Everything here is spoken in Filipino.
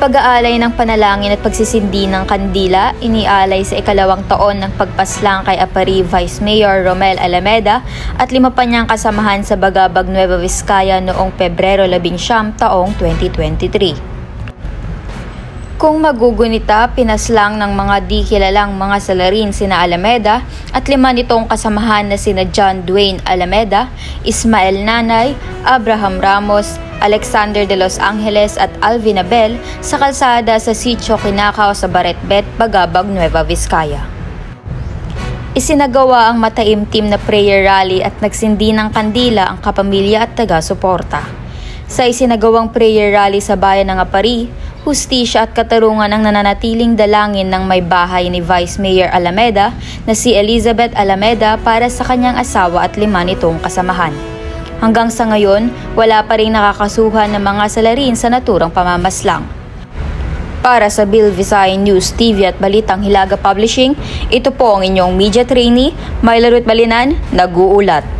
pag-aalay ng panalangin at pagsisindi ng kandila, inialay sa ikalawang taon ng pagpaslang kay Apari Vice Mayor Romel Alameda at lima pa niyang kasamahan sa Bagabag Nueva Vizcaya noong Pebrero 11 taong 2023. Kung magugunita, pinaslang ng mga di kilalang mga salarin sina Alameda at lima nitong kasamahan na sina John Dwayne Alameda, Ismael Nanay, Abraham Ramos, Alexander de Los Angeles at Alvin Abel sa kalsada sa Sitio Kinakaw sa Baretbet, Bagabag, Nueva Vizcaya. Isinagawa ang mataimtim na prayer rally at nagsindi ng kandila ang kapamilya at taga-suporta. Sa isinagawang prayer rally sa bayan ng Apari, hustisya at katarungan ang nananatiling dalangin ng may bahay ni Vice Mayor Alameda na si Elizabeth Alameda para sa kanyang asawa at lima nitong kasamahan. Hanggang sa ngayon, wala pa rin nakakasuhan ng mga salarin sa naturang pamamaslang. Para sa Bill Visayan News TV at Balitang Hilaga Publishing, ito po ang inyong media trainee, Myla Ruth Balinan, nag-uulat.